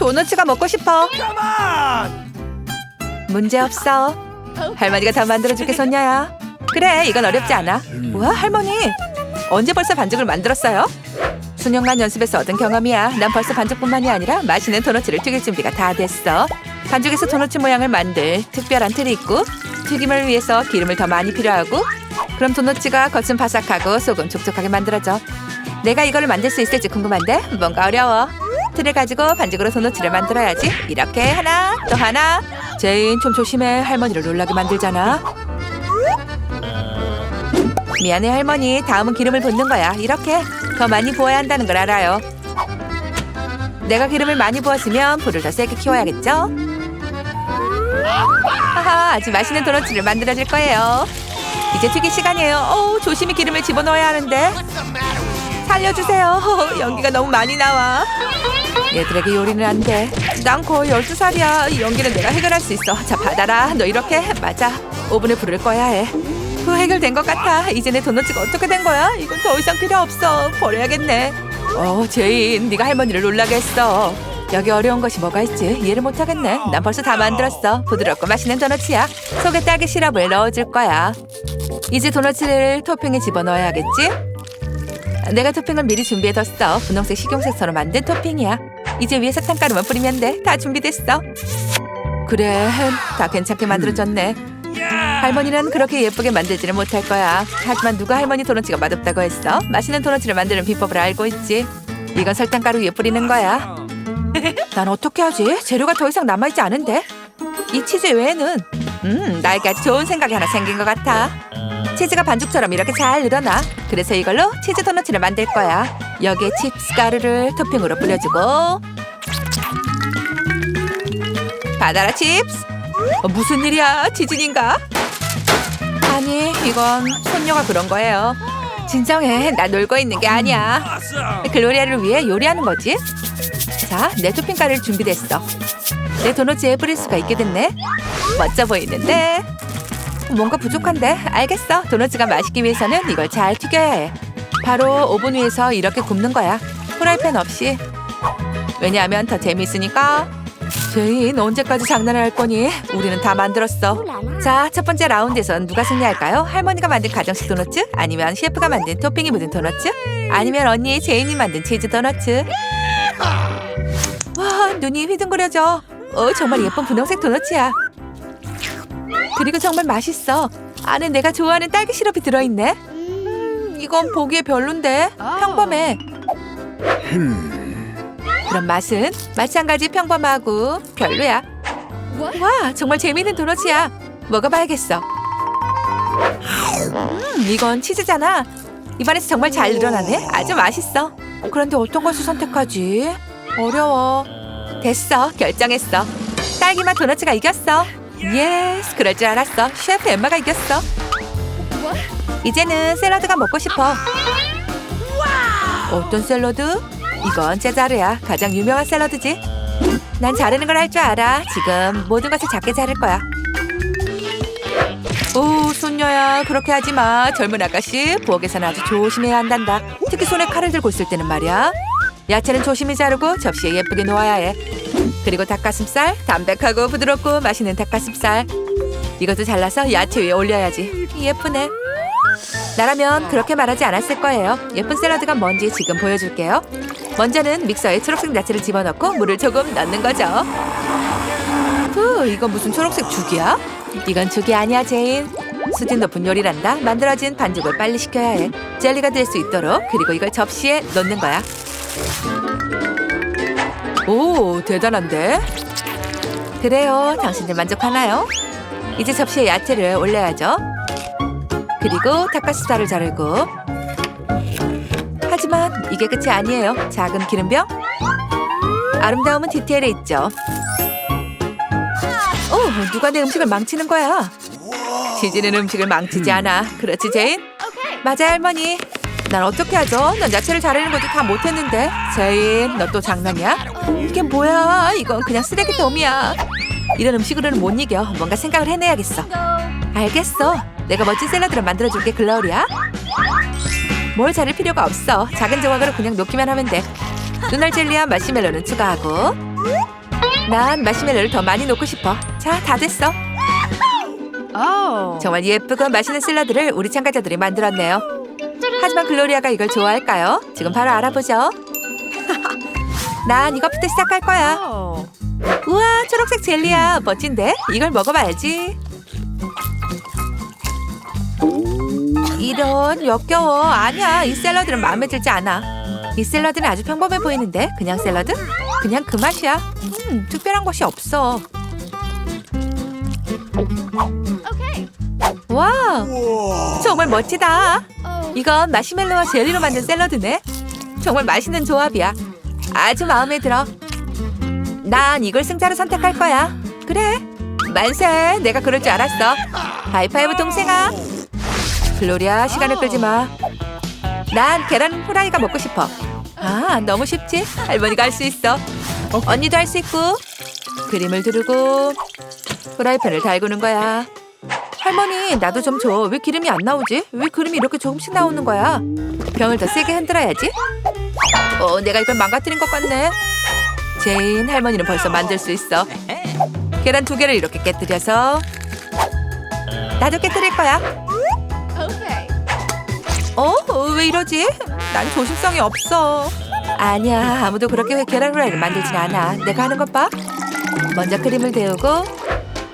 도너츠가 먹고 싶어. 문제 없어. 할머니가 다 만들어줄게 손녀야. 그래 이건 어렵지 않아. 뭐야 할머니? 언제 벌써 반죽을 만들었어요? 수년간 연습에서 얻은 경험이야. 난 벌써 반죽뿐만이 아니라 맛있는 도너츠를 튀길 준비가 다 됐어. 반죽에서 도너츠 모양을 만들 특별한 틀이 있고 튀김을 위해서 기름을 더 많이 필요하고 그럼 도너츠가 겉은 바삭하고 속은 촉촉하게 만들어져. 내가 이거를 만들 수 있을지 궁금한데 뭔가 어려워. 틀을 가지고 반죽으로 도너츠를 만들어야지. 이렇게 하나 또 하나. 제인 좀 조심해. 할머니를 놀라게 만들잖아. 미안해 할머니. 다음은 기름을 붓는 거야. 이렇게 더 많이 부어야 한다는 걸 알아요. 내가 기름을 많이 부었으면 불을 더 세게 키워야겠죠? 하하, 아주 맛있는 도너츠를 만들어줄 거예요. 이제 튀길 시간이에요. 어우, 조심히 기름을 집어넣어야 하는데. 살려주세요. 연기가 너무 많이 나와. 얘들에게 요리는 안 돼. 난 거의 12살이야. 이 연기는 내가 해결할 수 있어. 자, 받아라. 너 이렇게 맞아. 오븐에 불을 꺼야 해. 후 해결된 것 같아. 이제 내 도너츠가 어떻게 된 거야? 이건 더 이상 필요 없어. 버려야겠네. 어, 제인, 네가 할머니를 놀라게 했어. 여기 어려운 것이 뭐가 있지? 이해를 못하겠네. 난 벌써 다 만들었어. 부드럽고 맛있는 도너츠야. 속에 딸기 시럽을 넣어줄 거야. 이제 도너츠를 토핑에 집어넣어야겠지? 내가 토핑을 미리 준비해뒀어. 분홍색 식용색소로 만든 토핑이야. 이제 위에 사탕가루만 뿌리면 돼. 다 준비됐어. 그래, 다 괜찮게 만들어졌네. 할머니는 그렇게 예쁘게 만들지는 못할 거야. 하지만 누가 할머니 도너츠가 맛없다고 했어? 맛있는 도너츠를 만드는 비법을 알고 있지. 이건 설탕가루 위에 뿌리는 거야. 난 어떻게 하지? 재료가 더 이상 남아있지 않은데? 이 치즈 외에는 음, 나에게 아주 좋은 생각이 하나 생긴 것 같아. 치즈가 반죽처럼 이렇게 잘 늘어나. 그래서 이걸로 치즈 도너츠를 만들 거야. 여기에 칩스 가루를 토핑으로 뿌려주고 받아라 칩스. 어, 무슨 일이야? 지진인가? 아니, 이건 손녀가 그런 거예요. 진정해. 나 놀고 있는 게 아니야. 글로리아를 위해 요리하는 거지. 자, 내 토핑 가루를 준비됐어. 내 도너츠에 뿌릴 수가 있게 됐네. 멋져 보이는데. 뭔가 부족한데? 알겠어. 도너츠가 맛있기 위해서는 이걸 잘 튀겨야 해. 바로 오븐 위에서 이렇게 굽는 거야. 프라이팬 없이. 왜냐하면 더 재미있으니까. 제인, 언제까지 장난을 할 거니? 우리는 다 만들었어. 자, 첫 번째 라운드에선 누가 승리할까요? 할머니가 만든 가정식 도너츠? 아니면 셰프가 만든 토핑이 묻은 도너츠? 아니면 언니 제인이 만든 치즈 도너츠? 와, 눈이 휘둥그려져. 어, 정말 예쁜 분홍색 도너츠야. 그리고 정말 맛있어. 안에 내가 좋아하는 딸기 시럽이 들어있네. 음, 이건 보기에 별론데 평범해. 그럼 맛은 마찬가지 평범하고 별로야. 와, 정말 재미있는 도넛이야. 먹어봐야겠어. 음, 이건 치즈잖아. 입안에서 정말 잘 늘어나네. 아주 맛있어. 그런데 어떤 것을 선택하지? 어려워. 됐어, 결정했어. 딸기맛 도넛가 이겼어. 예스, 그럴 줄 알았어. 셰프 엠마가 이겼어. 이제는 샐러드가 먹고 싶어. 어떤 샐러드? 이건 제자르야. 가장 유명한 샐러드지. 난 자르는 걸 할 줄 알아. 지금 모든 것을 작게 자를 거야. 오, 손녀야. 그렇게 하지 마. 젊은 아가씨, 부엌에서는 아주 조심해야 한단다. 특히 손에 칼을 들고 있을 때는 말이야. 야채는 조심히 자르고 접시에 예쁘게 놓아야 해. 그리고 닭가슴살, 담백하고 부드럽고 맛있는 닭가슴살. 이것도 잘라서 야채 위에 올려야지. 예쁘네. 나라면 그렇게 말하지 않았을 거예요. 예쁜 샐러드가 뭔지 지금 보여줄게요. 먼저는 믹서에 초록색 야채를 집어넣고 물을 조금 넣는 거죠. 후, 이건 무슨 초록색 죽이야? 이건 죽이 아니야, 제인. 수준 높은 요리란다. 만들어진 반죽을 빨리 식혀야 해. 젤리가 될 수 있도록 그리고 이걸 접시에 넣는 거야. 오, 대단한데? 그래요. 당신들 만족하나요? 이제 접시에 야채를 올려야죠. 그리고 닭가슴살을 자르고 하지만 이게 끝이 아니에요. 작은 기름병. 아름다움은 디테일에 있죠. 오, 누가 내 음식을 망치는 거야? 지지는 음식을 망치지 않아. 그렇지, 제인? 맞아, 할머니. 난 어떻게 하죠? 난 야채를 자르는 것도 다 못했는데. 제인, 너 또 장난이야? 이게 뭐야? 이건 그냥 쓰레기통이야. 이런 음식으로는 못 이겨. 뭔가 생각을 해내야겠어. 알겠어. 내가 멋진 샐러드를 만들어줄게, 글로리야. 뭘 자를 필요가 없어. 작은 조각으로 그냥 놓기만 하면 돼. 눈알 젤리와 마시멜로는 추가하고 난 마시멜로를 더 많이 넣고 싶어. 자, 다 됐어. 정말 예쁘고 맛있는 샐러드를 우리 참가자들이 만들었네요. 하지만 글로리아가 이걸 좋아할까요? 지금 바로 알아보죠. 난 이것부터 시작할 거야. 우와, 초록색 젤리야. 멋진데? 이걸 먹어봐야지. 이런 역겨워. 아니야, 이 샐러드는 마음에 들지 않아. 이 샐러드는 아주 평범해 보이는데 그냥 샐러드? 그냥 그 맛이야. 음, 특별한 것이 없어. 와, 정말 멋지다. 이건 마시멜로와 젤리로 만든 샐러드네. 정말 맛있는 조합이야. 아주 마음에 들어. 난 이걸 승자로 선택할 거야. 그래. 만세. 내가 그럴 줄 알았어. 하이파이브 동생아. 글로리아 시간을 끌지 마. 난 계란 후라이가 먹고 싶어. 아, 너무 쉽지? 할머니가 할 수 있어. 언니도 할 수 있고. 그림을 두르고 후라이팬을 달구는 거야. 할머니, 나도 좀 줘. 왜 기름이 안 나오지? 왜 그림이 이렇게 조금씩 나오는 거야? 병을 더 세게 흔들어야지. 어, 내가 이걸 망가뜨린 것 같네. 제인, 할머니는 벌써 만들 수 있어. 계란 두 개를 이렇게 깨뜨려서 나도 깨뜨릴 거야. 어? 왜 이러지? 난 조심성이 없어. 아니야, 아무도 그렇게 계란 후라이를 만들진 않아. 내가 하는 것 봐. 먼저 크림을 데우고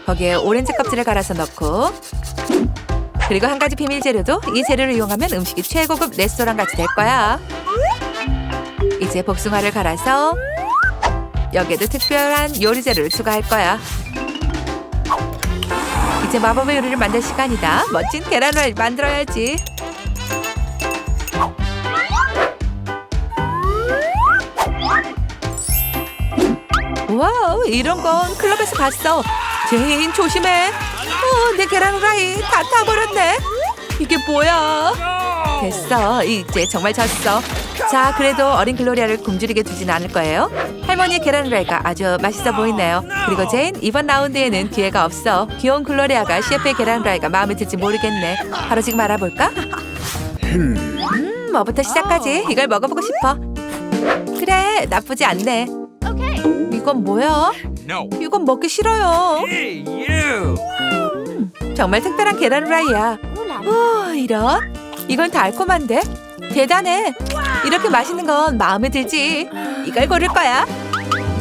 거기에 오렌지 껍질을 갈아서 넣고 그리고 한 가지 비밀 재료도 이 재료를 이용하면 음식이 최고급 레스토랑 같이 될 거야. 이제 복숭아를 갈아서 여기에도 특별한 요리 재료를 추가할 거야. 이제 마법의 요리를 만들 시간이다. 멋진 계란 후라이 만들어야지. 이런 건 클럽에서 봤어. 제인 조심해. 어, 내 계란 후라이 다 타버렸네. 이게 뭐야? 됐어. 이제 정말 졌어. 자, 그래도 어린 글로리아를 굶주리게 두진 않을 거예요. 할머니의 계란 후라이가 아주 맛있어 보이네요. 그리고 제인, 이번 라운드에는 기회가 없어. 귀여운 글로리아가 셰프의 계란 후라이가 마음에 들지 모르겠네. 바로 지금 알아볼까? 음, 뭐부터 시작하지? 이걸 먹어보고 싶어. 그래, 나쁘지 않네. 이건 뭐야? No. 이건 먹기 싫어요. Hey, you! 정말 특별한 계란 후라이야. 오, 이런? 이건 달콤한데? 대단해. 이렇게 맛있는 건 마음에 들지. 이걸 고를 거야.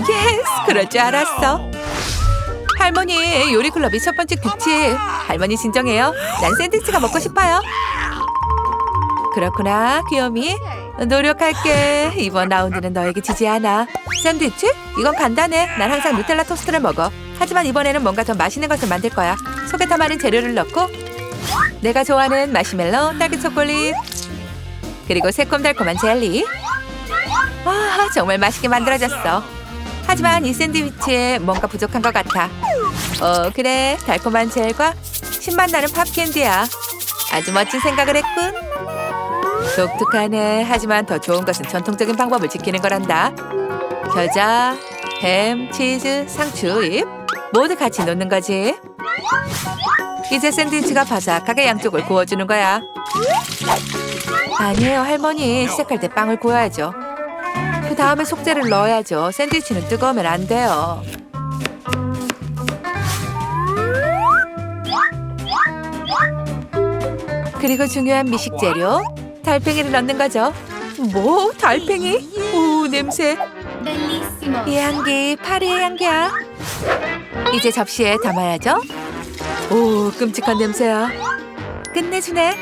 예스, 그럴 줄 알았어. 할머니, 요리 클럽이 첫 번째 규칙. 할머니 진정해요. 난 샌드위치가 먹고 싶어요. 그렇구나, 귀요미. 노력할게. 이번 라운드는 너에게 지지 않아. 샌드위치? 이건 간단해. 난 항상 누텔라 토스트를 먹어. 하지만 이번에는 뭔가 더 맛있는 것을 만들 거야. 속에 더 많은 재료를 넣고 내가 좋아하는 마시멜로, 딸기 초콜릿 그리고 새콤달콤한 젤리. 아, 정말 맛있게 만들어졌어. 하지만 이 샌드위치에 뭔가 부족한 것 같아. 어, 그래. 달콤한 젤과 신맛 나는 팝캔디야. 아주 멋진 생각을 했군. 독특하네. 하지만 더 좋은 것은 전통적인 방법을 지키는 거란다. 겨자, 햄, 치즈, 상추, 잎 모두 같이 놓는 거지. 이제 샌드위치가 바삭하게 양쪽을 구워주는 거야. 아니에요, 할머니. 시작할 때 빵을 구워야죠. 그 다음에 속재를 넣어야죠. 샌드위치는 뜨거우면 안 돼요. 그리고 중요한 미식 재료 달팽이를 넣는 거죠. 뭐 달팽이? 오 냄새. 이 향기 파리의 향기야. 이제 접시에 담아야죠. 오 끔찍한 냄새야. 끝내주네.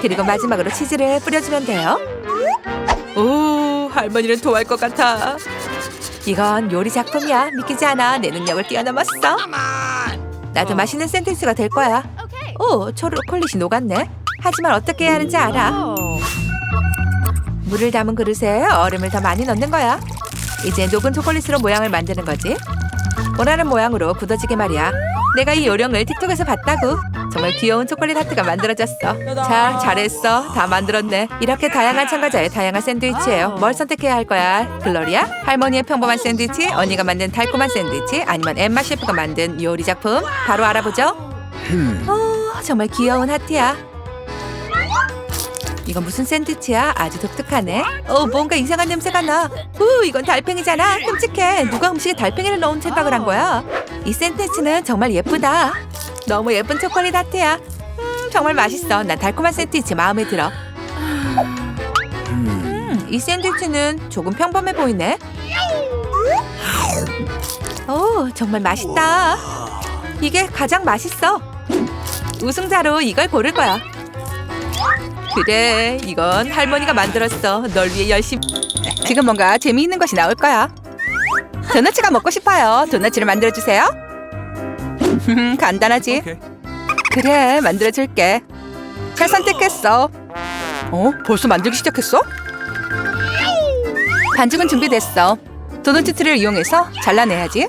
그리고 마지막으로 치즈를 뿌려주면 돼요. 오 할머니는 토할 것 같아. 이건 요리 작품이야. 믿기지 않아. 내 능력을 뛰어넘었어. 나도 맛있는 샌드위치가 될 거야. 오, 초콜릿이 녹았네. 하지만 어떻게 해야 하는지 알아. 물을 담은 그릇에 얼음을 더 많이 넣는 거야. 이제 녹은 초콜릿으로 모양을 만드는 거지. 원하는 모양으로 굳어지게 말이야. 내가 이 요령을 틱톡에서 봤다고. 정말 귀여운 초콜릿 하트가 만들어졌어. 자, 잘했어. 다 만들었네. 이렇게 다양한 참가자의 다양한 샌드위치예요. 뭘 선택해야 할 거야? 글로리아? 할머니의 평범한 샌드위치? 언니가 만든 달콤한 샌드위치? 아니면 엠마 셰프가 만든 요리 작품? 바로 알아보죠. 어, 정말 귀여운 하트야. 이건 무슨 샌드위치야? 아주 독특하네. 어, 뭔가 이상한 냄새가 나. 후, 이건 달팽이잖아. 끔찍해. 누가 음식에 달팽이를 넣은 생각을 한 거야? 이 샌드위치는 정말 예쁘다. 너무 예쁜 초콜릿 하트야. 음, 정말 맛있어. 난 달콤한 샌드위치 마음에 들어. 음, 이 샌드위치는 조금 평범해 보이네. 오, 정말 맛있다. 이게 가장 맛있어. 우승자로 이걸 고를 거야. 그래, 이건 할머니가 만들었어. 널 위해 열심히. 지금 뭔가 재미있는 것이 나올 거야. 도너츠가 먹고 싶어요. 도너츠를 만들어 주세요. 간단하지? 그래, 만들어 줄게. 잘 선택했어. 어? 벌써 만들기 시작했어? 반죽은 준비됐어. 도넛 틀을 이용해서 잘라내야지.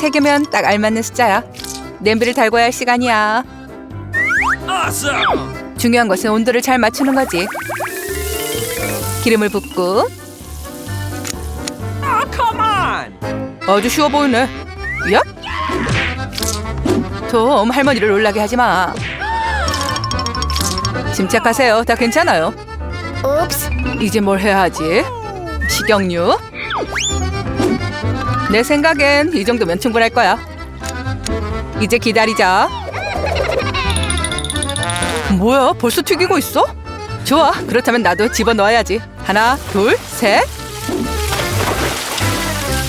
세 개면 딱 알맞는 숫자야. 냄비를 달궈야 할 시간이야. Awesome! 중요한 것은 온도를 잘 맞추는 거지. 기름을 붓고 Oh, come on! 아주 쉬워 보이네. 야? 좀 할머니를 놀라게 하지 마. 침착하세요. 다 괜찮아요. 이제 뭘 해야 하지? 식용유? 내 생각엔 이 정도면 충분할 거야. 이제 기다리자. 뭐야? 벌써 튀기고 있어? 좋아. 그렇다면 나도 집어 넣어야지. 하나, 둘, 셋.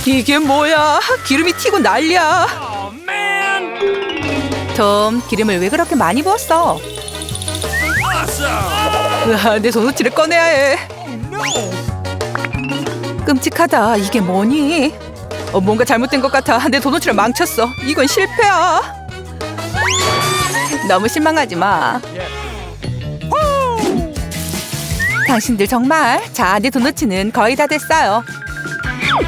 이게 뭐야? 기름이 튀고 난리야. 톰, 기름을 왜 그렇게 많이 부었어? 으아, 내 도넛을 꺼내야 해. 끔찍하다. 이게 뭐니? 어, 뭔가 잘못된 것 같아. 내 도넛을 망쳤어. 이건 실패야. 너무 실망하지 마. 당신들 정말 자, 내 도넛은 거의 다 됐어요.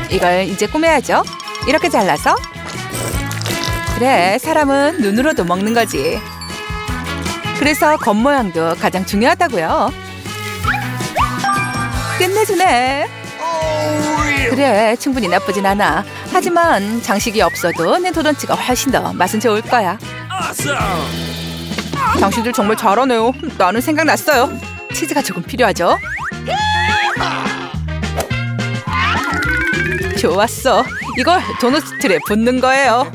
이걸 이제 꾸며야죠. 이렇게 잘라서 그래, 사람은 눈으로도 먹는 거지. 그래서 겉모양도 가장 중요하다고요. 끝내주네. 그래, 충분히 나쁘진 않아. 하지만 장식이 없어도 내 도넛치가 훨씬 더 맛은 좋을 거야. 당신들 정말 잘하네요. 나는 생각났어요. 치즈가 조금 필요하죠? 좋았어. 이걸 도넛 틀에 붓는 거예요.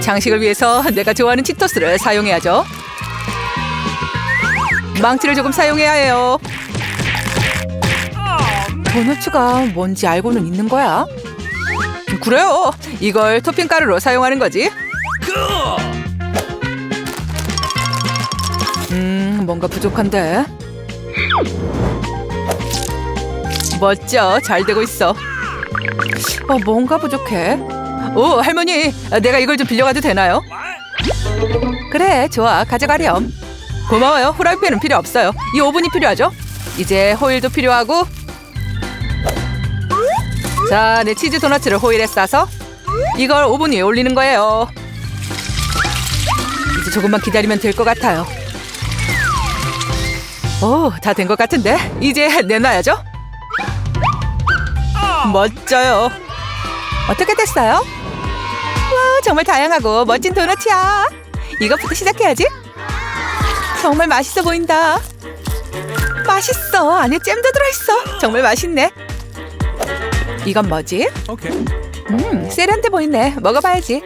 장식을 위해서 내가 좋아하는 치토스를 사용해야죠. 망치를 조금 사용해야 해요. 도넛가 뭔지 알고는 있는 거야? 그래요. 이걸 토핑 가루로 사용하는 거지. 뭔가 부족한데. 멋져. 잘 되고 있어. 어, 뭔가 부족해. 오, 할머니. 아, 내가 이걸 좀 빌려가도 되나요? 그래, 좋아. 가져가렴. 고마워요. 후라이팬은 필요 없어요. 이 오븐이 필요하죠? 이제 호일도 필요하고. 자, 내 치즈 도넛을 호일에 싸서 이걸 오븐 위에 올리는 거예요. 이제 조금만 기다리면 될 것 같아요. 오, 다 된 것 같은데 이제 내놔야죠. 멋져요. 어떻게 됐어요? 와, 정말 다양하고 멋진 도넛이야. 이것부터 시작해야지. 정말 맛있어 보인다. 맛있어. 안에 잼도 들어있어. 정말 맛있네. 이건 뭐지? 음, 세련돼 보이네. 먹어봐야지.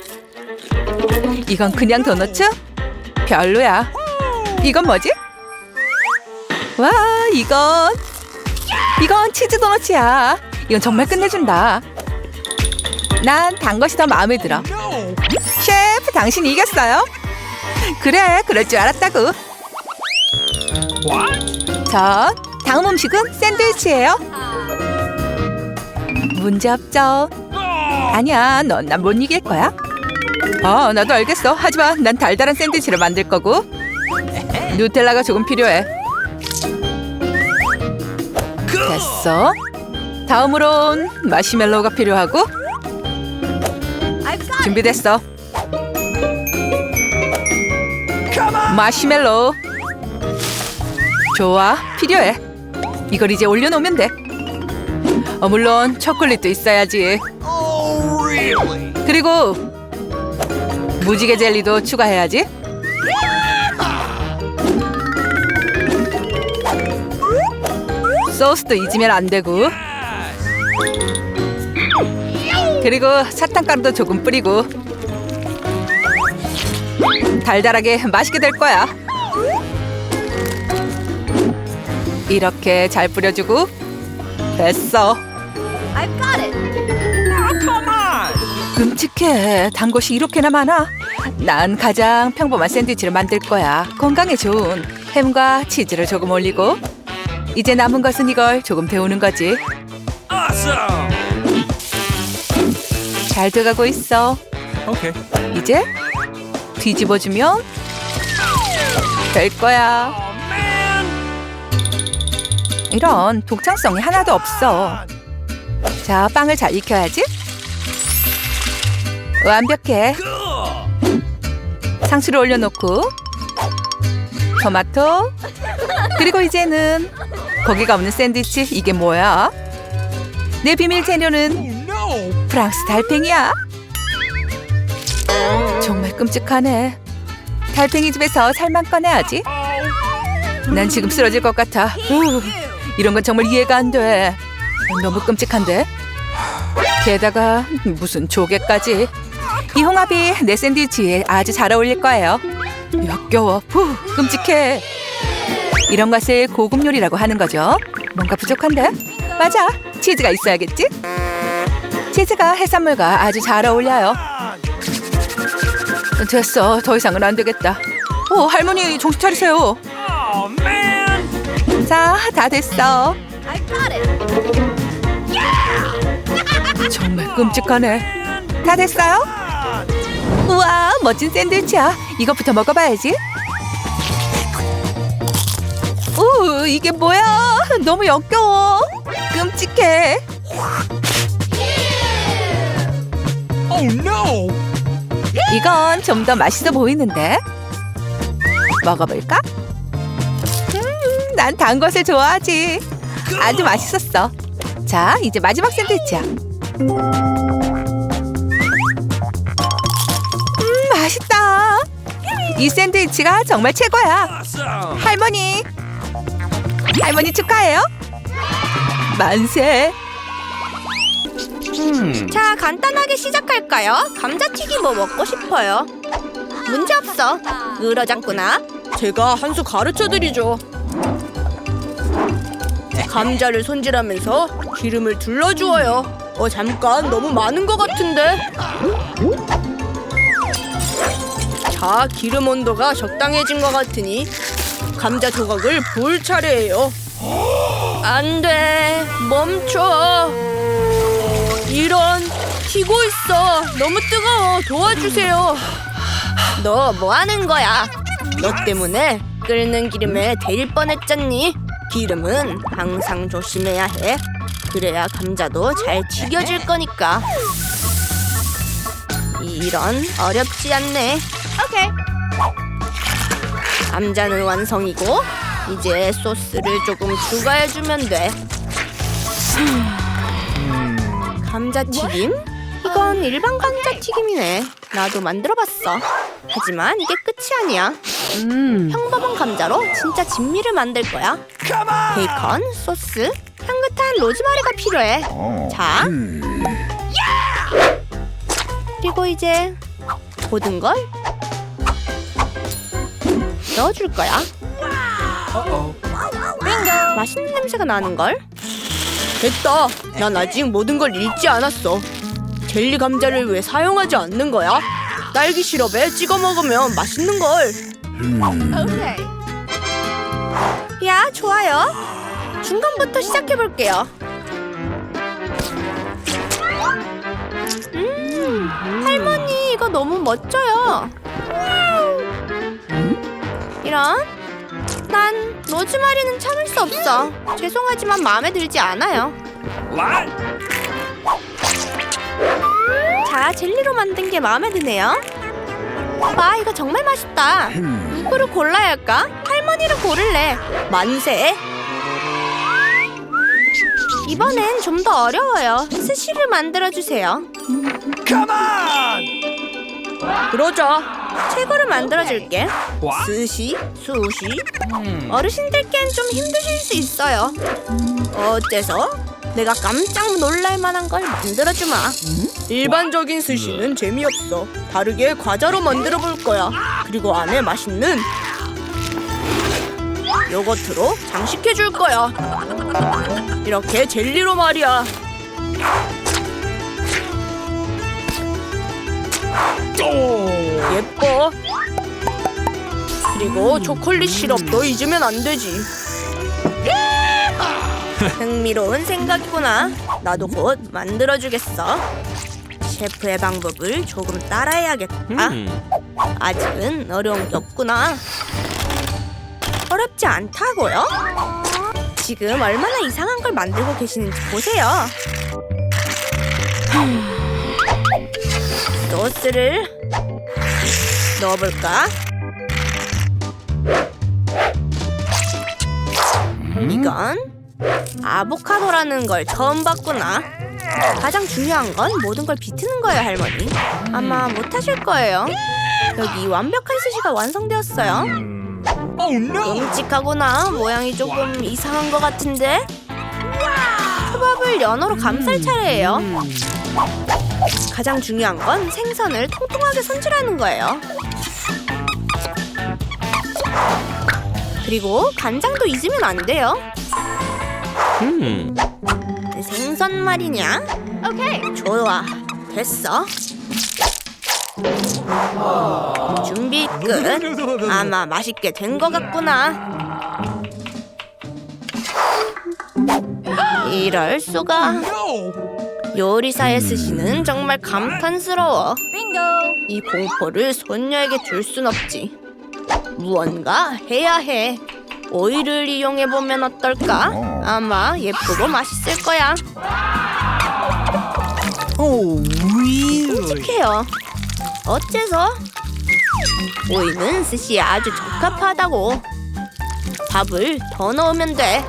이건 그냥 도넛츠? 별로야. 이건 뭐지? 와, 이건 이건 치즈 도넛이야. 이건 정말 끝내준다. 난 단 것이 더 마음에 들어. 셰프, 당신 이겼어요. 그래, 그럴 줄 알았다고. 자, 다음 음식은 샌드위치예요. 문제 없죠? 아니야, 넌 난 못 이길 거야. 아, 나도 알겠어. 하지만 난 달달한 샌드위치를 만들 거고 누텔라가 조금 필요해. 됐어. 다음으론 마시멜로우가 필요하고 준비됐어. 마시멜로우. 좋아, 필요해. 이걸 이제 올려놓으면 돼. 어, 물론 초콜릿도 있어야지. 그리고 무지개 젤리도 추가해야지. 소스도 잊으면 안 되고. 그리고 사탕가루도 조금 뿌리고. 달달하게 맛있게 될 거야. 이렇게 잘 뿌려주고 됐어. 끔찍해. 단 것이 이렇게나 많아. 난 가장 평범한 샌드위치를 만들 거야. 건강에 좋은 햄과 치즈를 조금 올리고 이제 남은 것은 이걸 조금 데우는 거지. 잘 돼가고 있어. Okay. 이제 뒤집어주면 될 거야. Oh. 이런 독창성이 하나도 없어. 자, 빵을 잘 익혀야지. 완벽해. 상추를 올려놓고 토마토 그리고 이제는 고기가 없는 샌드위치 이게 뭐야? 내 비밀 재료는 No. 프랑스 달팽이야. 정말 끔찍하네. 달팽이 집에서 살만 꺼내야지. 난 지금 쓰러질 것 같아. 우, 이런 건 정말 이해가 안 돼. 너무 끔찍한데. 게다가 무슨 조개까지. 이 홍합이 내 샌드위치에 아주 잘 어울릴 거예요. 역겨워. 후, 끔찍해. 이런 것을 고급 요리라고 하는 거죠. 뭔가 부족한데? 맞아. 치즈가 있어야겠지? 치즈가 해산물과 아주 잘 어울려요. 됐어. 더 이상은 안 되겠다. 오, 할머니 정신 차리세요. 자, 다 됐어. 정말 끔찍하네. 다 됐어요? 우와, 멋진 샌드위치야. 이것부터 먹어봐야지. 오, 이게 뭐야? 너무 역겨워. 끔찍해. Oh no. 이건 좀 더 맛있어 보이는데. 먹어볼까? 음, 난 단 것을 좋아하지. 아주 맛있었어. 자, 이제 마지막 샌드위치야. 음, 맛있다. 이 샌드위치가 정말 최고야. 할머니 축하해요. 만세. Hmm. 자, 간단하게 시작할까요? 감자튀김 뭐 먹고 싶어요? 문제 없어. 늘어졌구나. 제가 한 수 가르쳐 드리죠. 감자를 손질하면서 기름을 둘러주어요. 어, 잠깐 너무 많은 것 같은데. 자, 기름 온도가 적당해진 것 같으니 감자 조각을 볼 차례예요. 안 돼, 멈춰. 이런 튀고 있어. 너무 뜨거워. 도와주세요. 너 뭐 하는 거야? 너 때문에 끓는 기름에 데일 뻔했잖니. 기름은 항상 조심해야 해. 그래야 감자도 잘 튀겨질 거니까. 이런 어렵지 않네. 오케이. 감자는 완성이고 이제 소스를 조금 추가해주면 돼. 감자튀김? 이건 일반 감자튀김이네. 나도 만들어봤어. 하지만 이게 끝이 아니야. 음, 평범한 감자로 진짜 진미를 만들 거야. 베이컨, 소스, 향긋한 로즈마리가 필요해. 자. 그리고 이제 고든 걸 넣어줄 거야. 맛있는 냄새가 나는 걸. 됐다. 난 아직 모든 걸 읽지 않았어. 젤리 감자를 왜 사용하지 않는 거야? 딸기 시럽에 찍어 먹으면 맛있는 걸. 야, 좋아요. 중간부터 시작해 볼게요. 음, 할머니 이거 너무 멋져요. 이런? 난 로즈마리는 참을 수 없어. 죄송하지만 마음에 들지 않아요. 자, 젤리로 만든 게 마음에 드네요. 와, 이거 정말 맛있다. 누구를 골라야 할까? 할머니를 고를래. 만세. 이번엔 좀 더 어려워요. 스시를 만들어 주세요. On. 그러자. 최고를 만들어줄게. 스시, 수시. 어르신들께는 좀 힘드실 수 있어요. 어째서? 내가 깜짝 놀랄 만한 걸 만들어주마. 일반적인 스시는 재미없어. 다르게 과자로 만들어 볼 거야. 그리고 안에 맛있는 요거트로 장식해 줄 거야. 이렇게 젤리로 말이야. Oh. 예뻐. 그리고 초콜릿 시럽도 잊으면 안 되지. 흥미로운 생각이구나. 나도 곧 만들어주겠어. 셰프의 방법을 조금 따라해야겠다. 아직은 어려운 게 없구나. 어렵지 않다고요? 지금 얼마나 이상한 걸 만들고 계시는지 보세요. 소스를 넣어볼까? 이건 아보카도라는 걸 처음 봤구나. 가장 중요한 건 모든 걸 비트는 거예요, 할머니. 아마 못하실 거예요. 여기 완벽한 스시가 완성되었어요. No. 끔찍하구나. 모양이 조금 이상한 것 같은데. 초밥을 연어로 감쌀 차례예요. 가장 중요한 건 생선을 통통하게 손질하는 거예요. 그리고 간장도 잊으면 안 돼요. 생선 말이냐? 오케이. 좋아. 됐어. 준비 끝. 아마 맛있게 된 것 같구나. 이럴 수가. 요리사의 스시는 정말 감탄스러워. 이 공포를 손녀에게 줄 순 없지. 무언가 해야 해. 오일을 이용해 보면 어떨까? 아마 예쁘고 맛있을 거야. Oh really? 끔찍해요. 어째서? 오이는 스시에 아주 적합하다고. 밥을 더 넣으면 돼.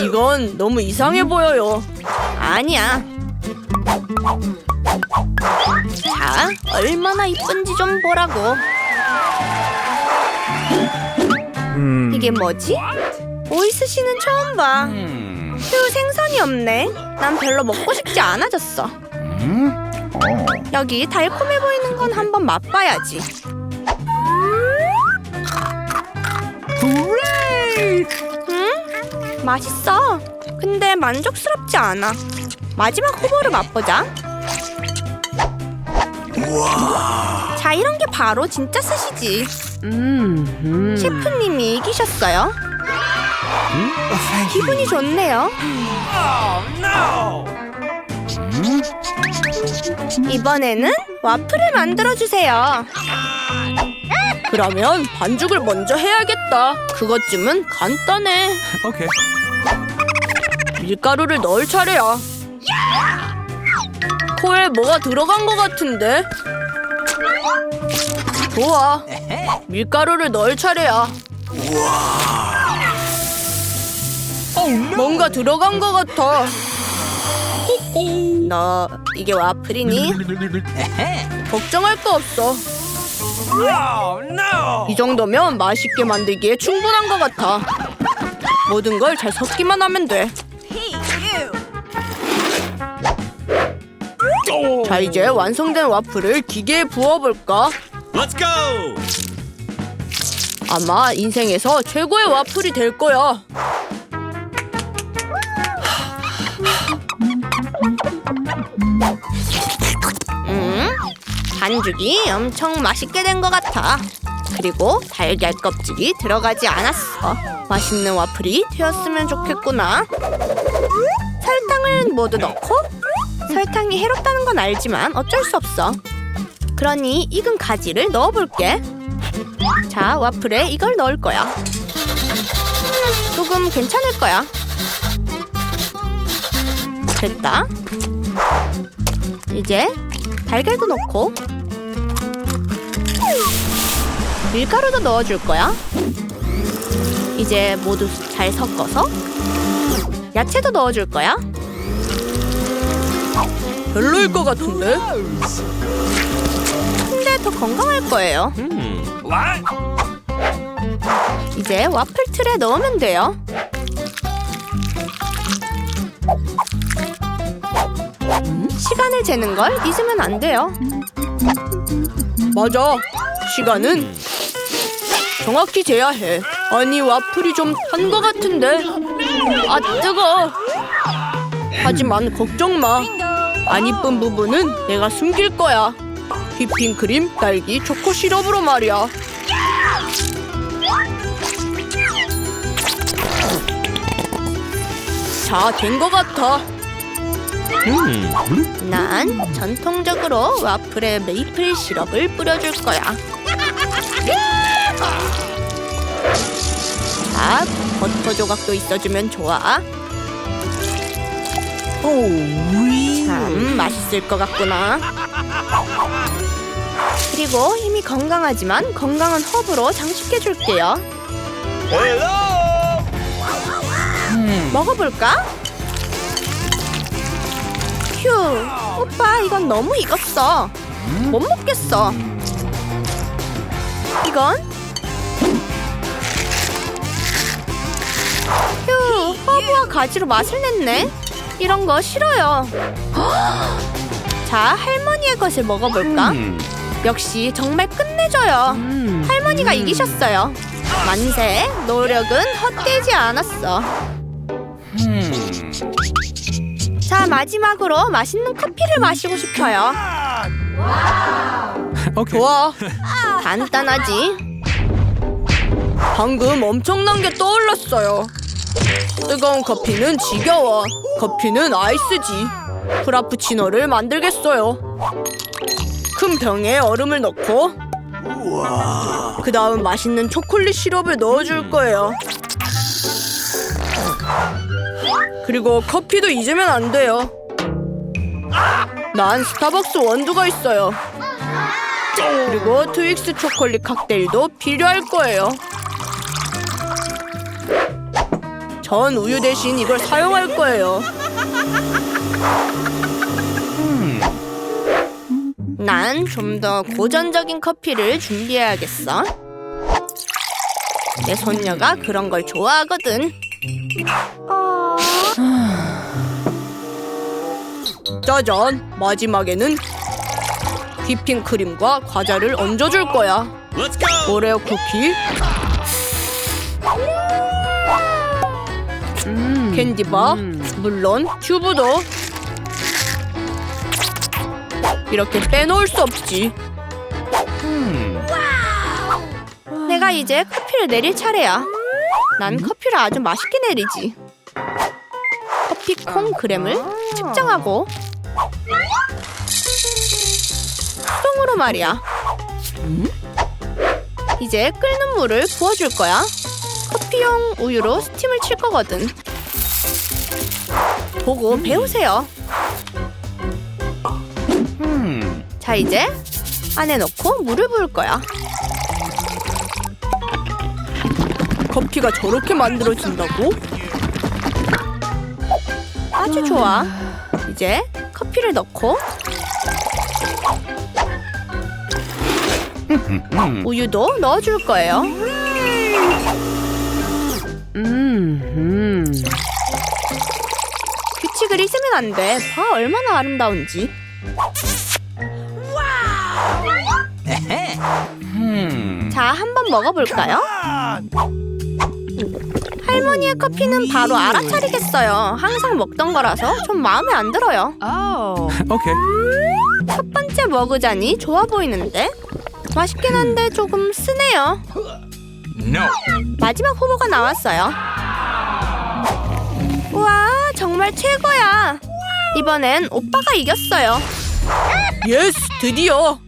이건 너무 이상해 보여요. 아니야. 자, 얼마나 이쁜지 좀 보라고. 이게 뭐지? 오이 스시는 처음 봐. 휴, 생선이 없네. 난 별로 먹고 싶지 않아졌어. 여기 달콤해 보이는 건 한번 맛봐야지. Hooray! 응? 맛있어. 근데 만족스럽지 않아. 마지막 후보를 맛보자. 자, 이런 게 바로 진짜 스시지. 셰프님이 이기셨어요. 기분이 좋네요. 이번에는 와플을 만들어 주세요. 그러면 반죽을 먼저 해야겠다. 그것쯤은 간단해. Okay. 밀가루를 넣을 차례야. 코에 뭐가 들어간 것 같은데? 좋아. 밀가루를 넣을 차례야. 뭔가 들어간 것 같아. 너 이게 와플이니? 걱정할 거 없어. 이 정도면 맛있게 만들기에 충분한 것 같아. 모든 걸 잘 섞기만 하면 돼. 자 이제 완성된 와플을 기계에 부어볼까? Let's go. 아마 인생에서 최고의 와플이 될 거야. 음, 반죽이 엄청 맛있게 된 것 같아. 그리고 달걀 껍질이 들어가지 않았어. 맛있는 와플이 되었으면 좋겠구나. 설탕을 모두 넣고 설탕이 해롭다는 건 알지만 어쩔 수 없어. 그러니 익은 가지를 넣어볼게. 자, 와플에 이걸 넣을 거야. 음, 조금 괜찮을 거야. 됐다. 이제 달걀도 넣고 밀가루도 넣어줄 거야. 이제 모두 잘 섞어서 야채도 넣어줄 거야. 별로일 것 같은데? 근데 게더 건강할 거예요. 이제 와플 틀에 넣으면 돼요. 시간을 재는 걸 잊으면 안 돼요. 맞아. 시간은 정확히 재야 해. 아니 와플이 좀 탄 것 같은데. 아 뜨거. 하지만 걱정 마. 안 이쁜 부분은 내가 숨길 거야. 휘핑 크림, 딸기, 초코 시럽으로 말이야. 자, 된것 같아. Hmm. 난 전통적으로 와플에 메이플 시럽을 뿌려줄 거야. 자, 버터 조각도 있어주면 좋아. 참 맛있을 것 같구나. 그리고 힘이 건강하지만 건강한 허브로 장식해 줄게요. Hello. 먹어볼까? 휴, 오빠 이건 너무 익었어. 못 먹겠어. 이건? 휴, 허브와 가지로 맛을 냈네. 이런 거 싫어요. 자, 할머니의 것을 먹어볼까? Hmm. 역시 정말 끝내줘요. 할머니가 이기셨어요. 만세, 노력은 헛되지 않았어. 자, 마지막으로 맛있는 커피를 마시고 싶어요. 좋아. 간단하지? 방금 엄청난 게 떠올랐어요. 뜨거운 커피는 지겨워. 커피는 아이스지. 프라푸치노를 만들겠어요. 큰 병에 얼음을 넣고 그 다음 맛있는 초콜릿 시럽을 넣어줄 거예요. 그리고 커피도 잊으면 안 돼요. 난 스타벅스 원두가 있어요. 그리고 트윅스 초콜릿 칵테일도 필요할 거예요. 전 우유 대신 이걸 사용할 거예요. 난 좀 더 고전적인 커피를 준비해야겠어. 내 손녀가 그런 걸 좋아하거든. 짜잔! 마지막에는 휘핑크림과 과자를 얹어줄 거야. 오레오 쿠키, 캔디바, 물론 튜브도 이렇게 빼놓을 수 없지. 내가 이제 커피를 내릴 차례야. 난 커피를 아주 맛있게 내리지. 커피 콩 그램을 측정하고 수동으로 말이야. 이제 끓는 물을 부어줄 거야. 커피용 우유로 스팀을 칠 거거든. 보고 배우세요. Hmm. 자, 이제 안에 넣고 물을 부을 거야. 커피가 저렇게 만들어진다고? 아주 좋아. 이제 커피를 넣고 우유도 넣어줄 거예요. 규칙을 잊으면 안 돼. 봐, 얼마나 아름다운지. Hmm. 자, 한번 먹어볼까요? 할머니의 커피는 바로 알아차리겠어요. 항상 먹던 거라서 좀 마음에 안 들어요. 첫 번째 먹으자니 좋아 보이는데? 맛있긴 한데 조금 쓰네요. No. 마지막 후보가 나왔어요. 우와, 정말 최고야. 이번엔 오빠가 이겼어요. 예스, 드디어.